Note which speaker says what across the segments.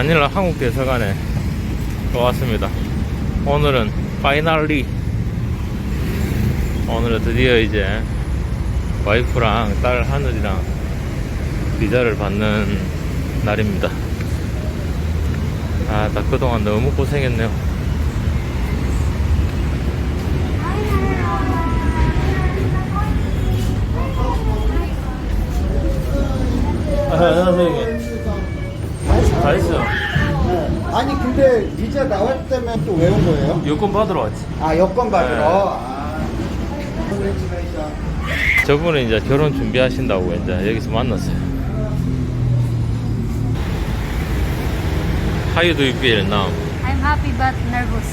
Speaker 1: 마닐라 한국 대사관에 또 왔습니다. 오늘은 파이널리 오늘은 드디어 이제 와이프랑 딸 하늘이랑 비자를 받는 날입니다. 아, 나 그동안 너무 고생했네요. 아, 안녕하세요. 다 했어요.
Speaker 2: 네. 아니 근데 비자 나올 때면 또왜 온 거예요?
Speaker 1: 여권 받으러 왔지.
Speaker 2: 아 여권 받으러.
Speaker 1: 네.
Speaker 2: 아.
Speaker 1: 저분은 이제 결혼 준비하신다고 이제 여기서 만났어요. How do you feel now?
Speaker 3: I'm happy but nervous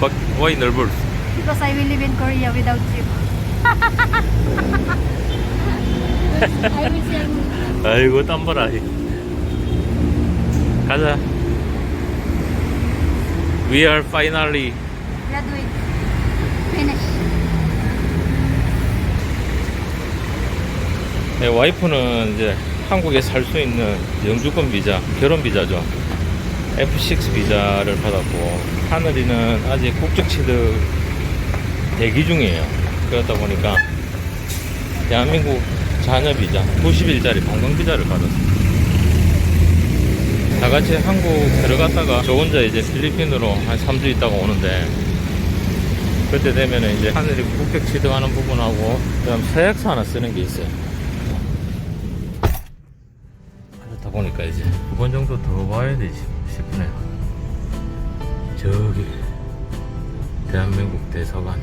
Speaker 1: But why nervous?
Speaker 3: because I will live in Korea without you. I will say
Speaker 1: 아이고 땀 봐라. 가자. We are finally
Speaker 3: graduate. Finish.
Speaker 1: 네, 와이프는 이제 한국에 살 수 있는 영주권 비자, 결혼 비자죠. F6 비자를 받았고 하늘이는 아직 국적 취득 대기 중이에요. 그렇다 보니까 대한민국 자녀 비자 90일짜리 관광 비자를 받았습니다. 다 같이 한국 들어갔다가 저 혼자 이제 필리핀으로 한 3주 있다가 오는데 그때 되면 이제 하늘이 국적 취득하는 부분하고 그다음 서약서 하나 쓰는 게 있어요. 그렇다 보니까 이제 두 번 정도 더 와야 되지 싶네요. 저기 대한민국 대사관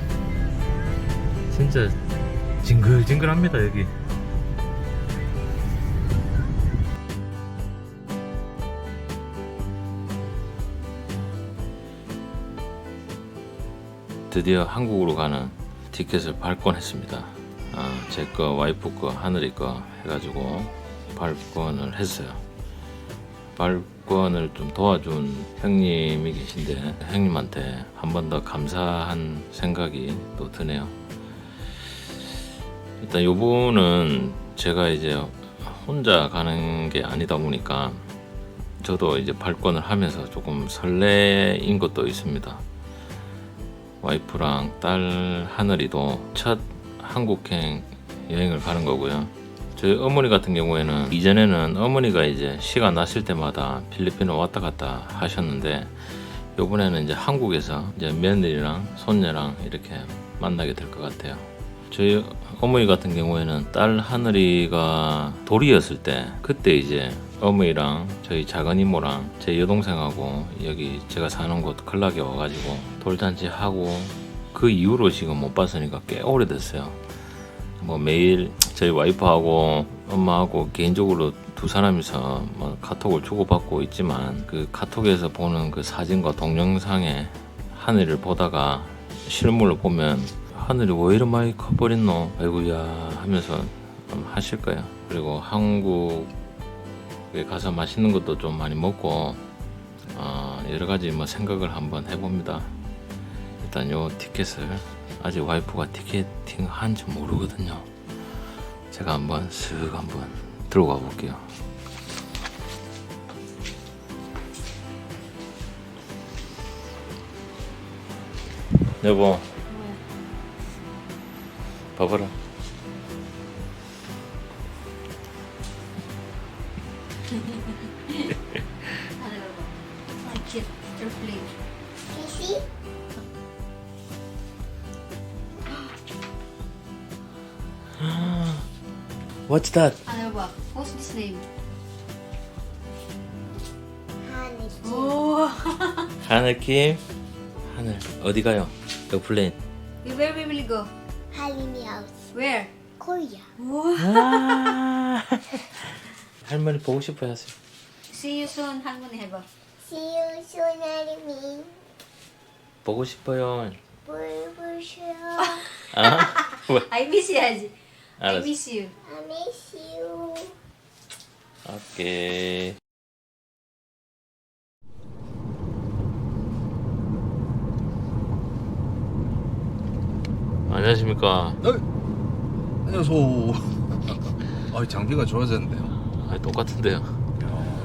Speaker 1: 진짜 징글징글합니다 여기. 드디어 한국으로 가는 티켓을 발권했습니다. 아, 제 거, 와이프 거, 하늘이 거 해가지고 발권을 했어요. 발권을 좀 도와준 형님이 계신데 형님한테 한 번 더 감사한 생각이 또 드네요. 일단 요분은 제가 이제 혼자 가는 게 아니다 보니까 저도 이제 발권을 하면서 조금 설레인 것도 있습니다. 와이프랑 딸 하늘이도 첫 한국행 여행을 가는 거고요. 저희 어머니 같은 경우에는 이전에는 어머니가 이제 시간 나실 때마다 필리핀을 왔다 갔다 하셨는데 요번에는 이제 한국에서 이제 며느리랑 손녀랑 이렇게 만나게 될 것 같아요. 저희 어머니 같은 경우에는 딸 하늘이가 돌이었을 때 그때 이제 어머니랑 저희 작은 이모랑 제 여동생하고 여기 제가 사는 곳 클락에 와가지고 돌잔치 하고 그 이후로 지금 못 봤으니까 꽤 오래됐어요. 뭐 매일 저희 와이프하고 엄마하고 개인적으로 두 사람이서 뭐 카톡을 주고받고 있지만 그 카톡에서 보는 그 사진과 동영상에 하늘을 보다가 실물로 보면 하늘이 왜 이렇게 많이 커버렸노 아이고야 하면서 좀 하실 거예요 그리고 한국에 가서 맛있는 것도 좀 많이 먹고 어, 여러 가지 뭐 생각을 한번 해봅니다. 일단 요 티켓을 아직 와이프가 티켓팅 한지 모르거든요. 제가 한번 쓱 한번 들어가 볼게요. 여보. 봐봐라
Speaker 3: Your plate.
Speaker 1: What's that?
Speaker 3: Ano ba? What's this name?
Speaker 4: 하늘
Speaker 3: Oh.
Speaker 1: 하늘킴 하늘 어디 가요? 에어플레인
Speaker 3: Where we will go?
Speaker 4: 할리미 하우스
Speaker 3: Where?
Speaker 4: 코리아
Speaker 1: 아 할머니 보고 싶어 하세요
Speaker 3: See you soon. 할머니 해봐.
Speaker 4: See you soon
Speaker 1: 보고 싶어요
Speaker 4: 불부쇼
Speaker 1: 아? 왜?
Speaker 3: I miss you, Haji. I
Speaker 1: 알았어
Speaker 3: miss you.
Speaker 4: I miss you
Speaker 1: 오케이 안녕하십니까
Speaker 5: 안녕하세요. 아, 장비가 좋아졌는데요.
Speaker 1: 아, 똑같은데요
Speaker 5: 야,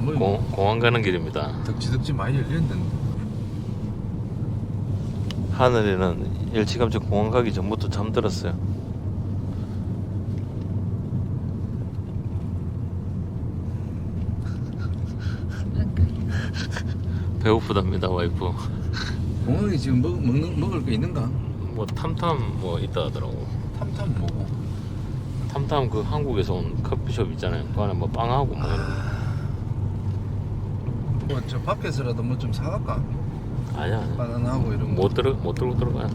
Speaker 5: 뭐
Speaker 1: 공, 공항 가는 길입니다.
Speaker 5: 덕지덕지 많이 열렸는데
Speaker 1: 하늘에는 일찌감치 공항 가기 전부터 잠들었어요. 배고프답니다 와이프.
Speaker 5: 공항에 지금 먹, 먹는, 먹을 거 있는가?
Speaker 1: 뭐 탐탐 뭐 있다 하더라고.
Speaker 5: 탐탐 뭐고?
Speaker 1: 탐탐 그 한국에서 온 커피숍 있잖아요. 그 안에 뭐 빵하고 뭐 이런 거.
Speaker 5: 뭐저 밖에서라도 뭐 좀 사갈까?
Speaker 1: 아니야. 아니야.
Speaker 5: 바나나하고 이런 거
Speaker 1: 못 들어 못 들고 들어가.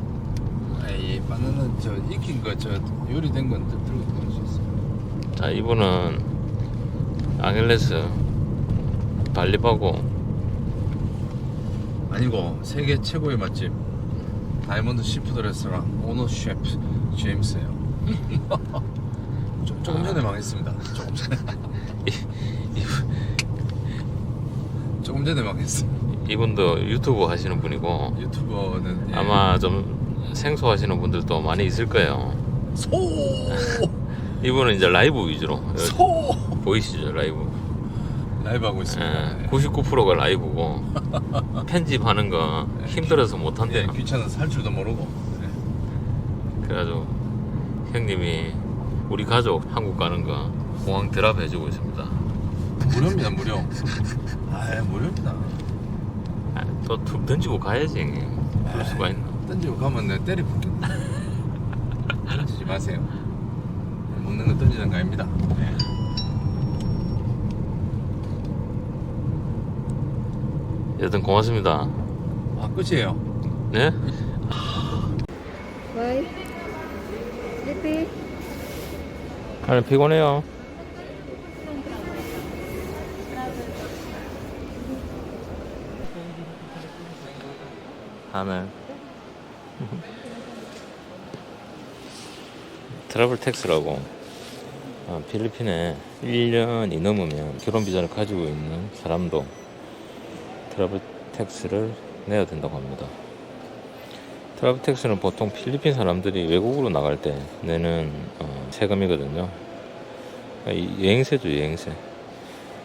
Speaker 5: 에이 바나나 저 익힌 거 저 요리된 건 들고 들을 수 있어
Speaker 1: 자 이분은 앙헬레스 발리바고
Speaker 5: 아니고 세계 최고의 맛집 다이몬드 시푸드 레스토랑 오너 셰프 제임스예요 조, 조금 전에 망했습니다 조금 전에 조 금 전에 망했어
Speaker 1: 이분도 유튜브 하시는 분이고
Speaker 5: 유튜버는 예.
Speaker 1: 아마 좀 생소하시는 분들도 많이 있을 거예요.
Speaker 5: 소!
Speaker 1: 이분은 이제 라이브 위주로
Speaker 5: 소!
Speaker 1: 보이시죠 라이브.
Speaker 5: 라이브 하고 있습니다
Speaker 1: 예, 99%가 라이브고 편집하는 거 힘들어서 못
Speaker 5: 예,
Speaker 1: 한대요.
Speaker 5: 귀찮아서 할 줄도 모르고 네.
Speaker 1: 그래가지고 형님이 우리 가족 한국 가는 거 공항 드랍 해주고 있습니다.
Speaker 5: 무료입니다 무료 아 무료입니다
Speaker 1: 아, 또툭 던지고 가야지 형님. 그럴 수가 있나?
Speaker 5: 던지고 가면 내가 때려 붙겠다 던지지 마세요 먹는 거 던지는 거 아닙니다 네.
Speaker 1: 여튼 고맙습니다.
Speaker 5: 아 끝이에요
Speaker 1: 네?
Speaker 3: Bye. Sleepy.
Speaker 1: 아니 피곤해요. 하늘. 트러블 텍스라고 아, 필리핀에 1년이 넘으면 결혼 비자를 가지고 있는 사람도 트러블 텍스를 내야 된다고 합니다. 트러블 텍스는 보통 필리핀 사람들이 외국으로 나갈 때 내는 어, 세금이거든요. 아, 이 여행세죠 여행세.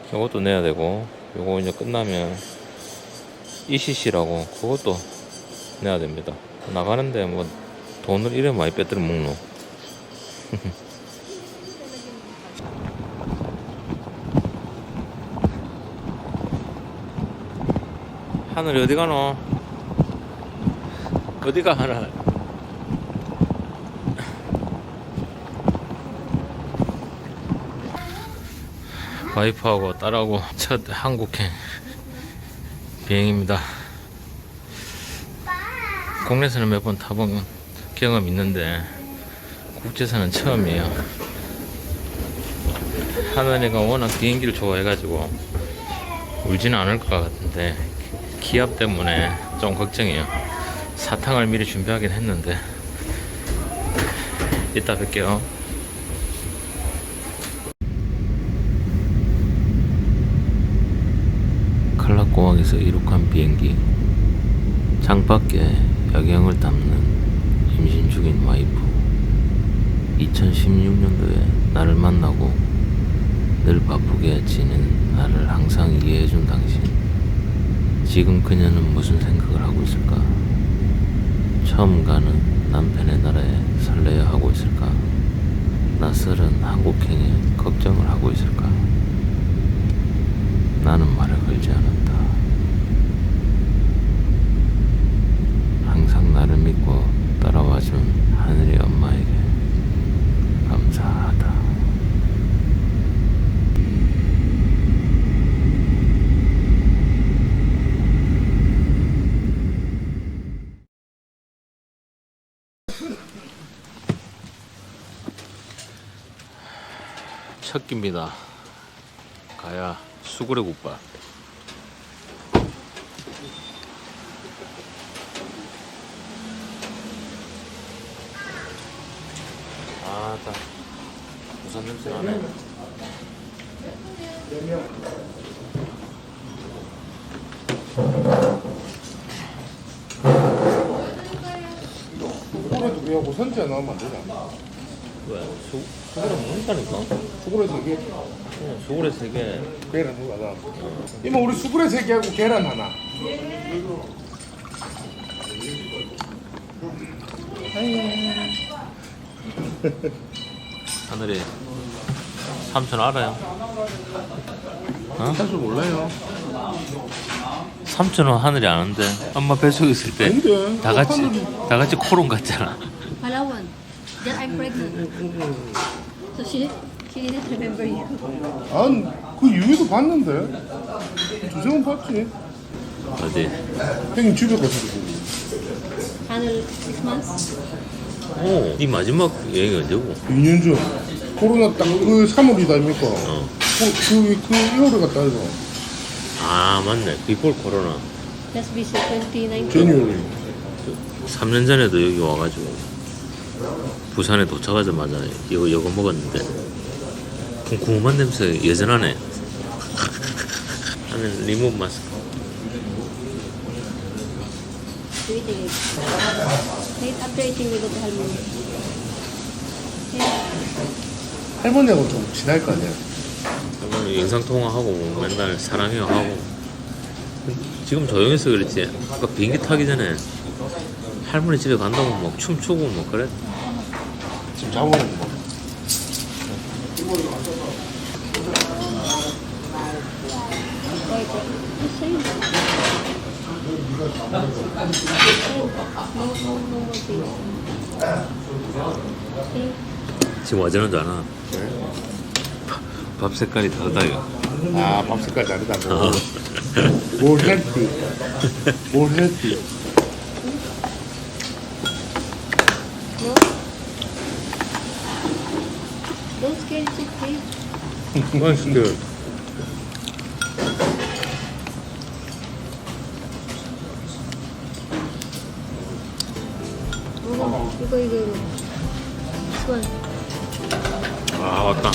Speaker 1: 이것도 내야 되고 요거 이제 끝나면 ECC라고 그것도 내야 됩니다. 나가는데 뭐 돈을 이래 많이 빼들어 먹노. 하늘이 어디 가노? 어디 가 하늘? 와이프하고 딸하고 첫 한국행 비행입니다. 국내에서는 몇 번 타본 경험 있는데 국제선은 처음이에요. 하늘이가 워낙 비행기를 좋아해가지고 울지는 않을 것 같은데 기압 때문에 좀 걱정이에요. 사탕을 미리 준비하긴 했는데 이따 뵐게요. 칼라공항에서 이륙한 비행기 창밖에 야경을 담는 임신 중인 와이프. 2016년도에 나를 만나고 늘 바쁘게 지낸 나를 항상 이해해준 당신. 지금 그녀는 무슨 생각을 하고 있을까? 처음 가는 남편의 나라에 설레어 하고 있을까? 낯설은 한국행에 걱정을 하고 있을까? 나는 말을 걸지 않았다. 항상 나를 믿고 따라와준 하늘의 엄마에게 감사하다. 첫 끼입니다. 가야 수구레 국밥. 아따 부산 냄새 나네.
Speaker 2: 두 개하고 선지에 넣으면 안 되냐?
Speaker 1: 왜? 수, 수그레 먹는다니까?
Speaker 2: 수구레 세 개.
Speaker 1: 응, 수그레 세 개.
Speaker 2: 계란 하나. 이모 우리 수구레 세 개하고 계란 하나.
Speaker 1: 하늘이 삼촌 알아요? 어?
Speaker 2: 사실 몰라요.
Speaker 1: 삼촌은 하늘이 아는데 엄마 뱃속에 있을 때
Speaker 2: 근데
Speaker 1: 다 같이 다 같이 코론 같잖아.
Speaker 3: Palawan. That I'm pregnant. So she she didn't remember you.
Speaker 2: 안그 유희도 봤는데 주정은 봤지.
Speaker 1: 어디?
Speaker 2: 형님 집에 가서
Speaker 3: Handle six months.
Speaker 1: 오, 네 마지막 여행이 언제고?
Speaker 2: 2년 전 코로나 딱 그 3월이다 아닙니까?
Speaker 1: 어.
Speaker 2: 그, 그, 그 1월에 갔다 해서
Speaker 1: 아 맞네. 비폴 코로나.
Speaker 3: Let's be 2019.
Speaker 2: 제니얼이
Speaker 1: 3년 전에도 여기 와가지고 부산에 도착하자마자 이거 이거 먹었는데 궁금한 냄새 여전하네. 하늘 리몬 마스크.
Speaker 3: Halmon.
Speaker 2: 할머니하고 좀 친할 거 아니야?
Speaker 1: 할머니 영상 통화하고 뭐 맨날 사랑해요 하고 지금 조용해서 그렇지 아까 비행기 타기 전에 할머니 집에 간다고 막 춤추고 뭐 그래
Speaker 2: 지금 잡아먹는 거.
Speaker 1: 지금 와전한 줄 아나? 밥 색깔이 다르다 이거.
Speaker 2: 아 밥 색깔 다르다고
Speaker 1: 어.
Speaker 2: 뭘 헬티 뭘 헬티
Speaker 1: 맛있게.
Speaker 3: 이거, 이거, 이거, one.
Speaker 1: 아 왔다.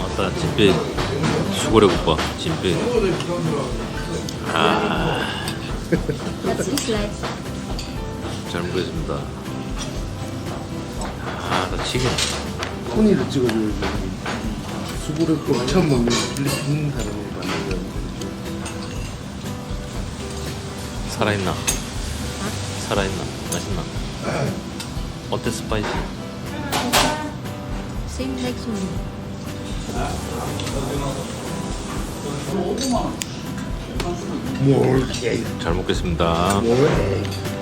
Speaker 1: 왔다 진빛 수고래 국밥 진빛 아.
Speaker 3: That's his life.
Speaker 1: 잘 먹겠습니다 아 나 지금.
Speaker 2: 손이를 찍어줘야지 수구를 꼭 처음 먹는 필리핀 사람이 만나면
Speaker 1: 살아있나? 살아있나? 맛있나? 어때 스파이시?
Speaker 3: Same like.
Speaker 2: 뭘? 해?
Speaker 1: 잘 먹겠습니다.
Speaker 2: 뭘? 해?